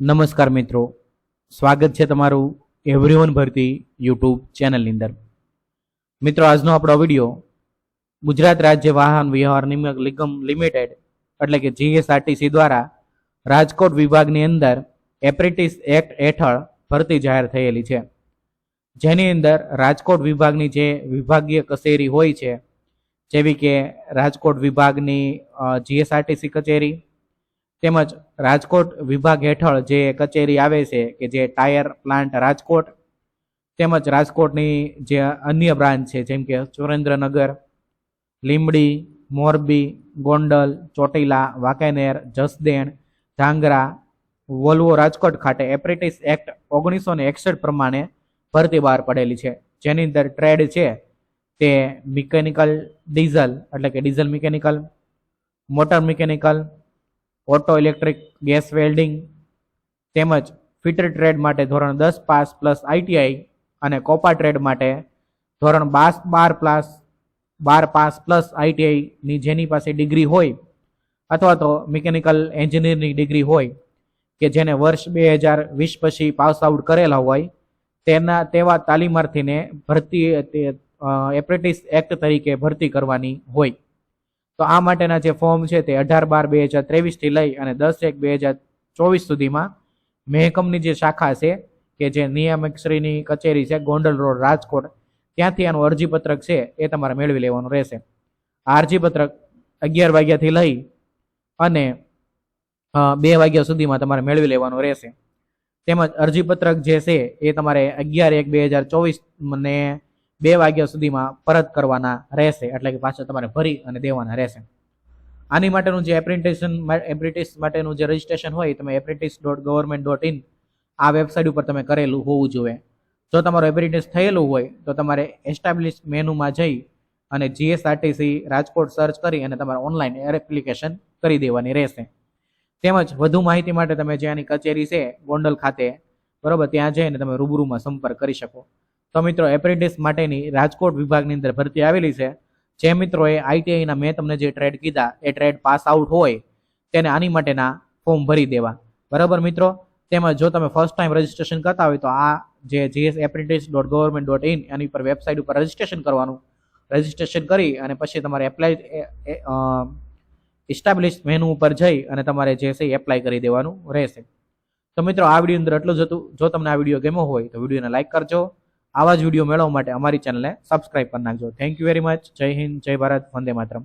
નમસ્કાર મિત્રો. સ્વાગત છે તમારું એવરીવન ભરતી યુટ્યુબ ચેનલની અંદર. મિત્રો, આજનો આપણો વીડિયો ગુજરાત રાજ્ય વાહન વ્યવહાર નિગમ લિમિટેડ એટલે કે જીએસઆરટીસી દ્વારા રાજકોટ વિભાગની અંદર એપ્રેન્ટિસ એક્ટ હેઠળ ભરતી જાહેર થયેલી છે. જેની અંદર રાજકોટ વિભાગની જે વિભાગીય કચેરી હોય છે, જેવી કે રાજકોટ વિભાગની જીએસઆરટીસી કચેરી તેમજ રાજકોટ વિભાગ હેઠળ જે કચેરી આવે છે કે જે ટાયર પ્લાન્ટ રાજકોટ તેમજ રાજકોટની જે અન્ય બ્રાન્ચ છે, જેમ કે સુરેન્દ્રનગર, લીંબડી, મોરબી, ગોંડલ, ચોટીલા, વાંકાનેર, જસદણ, ધાંગરા, વોલ્વો રાજકોટ ખાતે એપ્રેટિસ એક્ટ ઓગણીસો ને એકસઠ પ્રમાણે ભરતી બહાર પડેલી છે. જેની અંદર ટ્રેડ છે તે મિકેનિકલ ડીઝલ, એટલે કે diesel mechanical, motor mechanical auto electric, gas welding તેમજ ફિટર ટ્રેડ માટે ધોરણ દસ પાસ પ્લસ આઈટીઆઈ અને કોપા ટ્રેડ માટે ધોરણ બાસ બાર પ્લસ, બાર પાસ પ્લસ આઈટીઆઈની જેની પાસે ડિગ્રી હોય અથવા તો મિકેનિકલ એન્જિનિયરની ડિગ્રી હોય કે જેને વર્ષ બે હજાર વીસ પછી પાસ આઉટ કરેલા હોય, તેના, તેવા તાલીમાર્થીને ભરતી એપ્રેટિસ એક્ટ તરીકે ભરતી કરવાની હોય. તો આ માટેના જે ફોર્મ છે તે અઢાર બાર બે હજાર ત્રેવીસથી લઈ અને દસ એક બે હજાર ચોવીસ સુધીમાં મહેકમની જે શાખા છે કે જે નિયામકશ્રીની કચેરી છે, ગોંડલ રોડ, રાજકોટ, ત્યાંથી આનું અરજીપત્રક છે એ તમારે મેળવી લેવાનું રહેશે. આ અરજીપત્રક અગિયાર વાગ્યાથી લઈ અને બે વાગ્યા સુધીમાં તમારે મેળવી લેવાનું રહેશે. તેમજ અરજીપત્રક જે છે એ તમારે અગિયાર એક બે હજાર ચોવીસ ને બે વાગ્યા સુધીમાં પરત કરવાના રહેશે. એટલે કે પાછા તમારે ભરી અને દેવાના રહેશે. આની માટેનું જે એપ્રેન્ટિસન એપ્રેન્ટિસ માટેનું જે રજિસ્ટ્રેશન હોય તમે apprentice dot government dot in આ વેબસાઇટ ઉપર તમે કરેલું હોવું જોઈએ. જો તમારું એપ્રેન્ટિસ થયેલું હોય તો તમારે એસ્ટાબ્લિશ મેનુમાં જઈ અને જીએસઆરટીસી રાજકોટ સર્ચ કરી અને તમારે ઓનલાઈન એપ્લિકેશન કરી દેવાની રહેશે. તેમજ વધુ માહિતી માટે તમે જે આની કચેરી છે ગોંડલ ખાતે, બરોબર, ત્યાં જઈને તમે રૂબરૂમાં સંપર્ક કરી શકો. તો મિત્રો, એપ્રેન્ટિસ માટેની રાજકોટ વિભાગની અંદર ભરતી આવેલી છે. જે મિત્રોએ આઈટીઆઈના મેં તમને જે ટ્રેડ કીધા, એ ટ્રેડ પાસ આઉટ હોય, તેને આની માટેના ફોર્મ ભરી દેવા. બરાબર મિત્રો? તેમજ જો તમે ફર્સ્ટ ટાઈમ રજિસ્ટ્રેશન કરતા હોય તો આ જે GS apprentice dot government dot in એની પર વેબસાઇટ ઉપર રજીસ્ટ્રેશન કરવાનું. રજિસ્ટ્રેશન કરી અને પછી તમારે એપ્લાય ઇસ્ટાબ્લિશ મેનુ ઉપર જઈ અને તમારે જે છે એપ્લાય કરી દેવાનું રહેશે. તો મિત્રો, આ વીડિયો અંદર એટલું જ હતું. જો તમને આ વીડિયો ગમ્યો હોય તો વિડીયોને લાઈક કરજો. આવા જ વીડિયો મેળવવા માટે અમારી ચેનલને સબસ્ક્રાઇબ કરી નાખજો. થેન્ક યુ વેરી મચ જય હિન્દ, જય ભારત. વંદે માતરમ.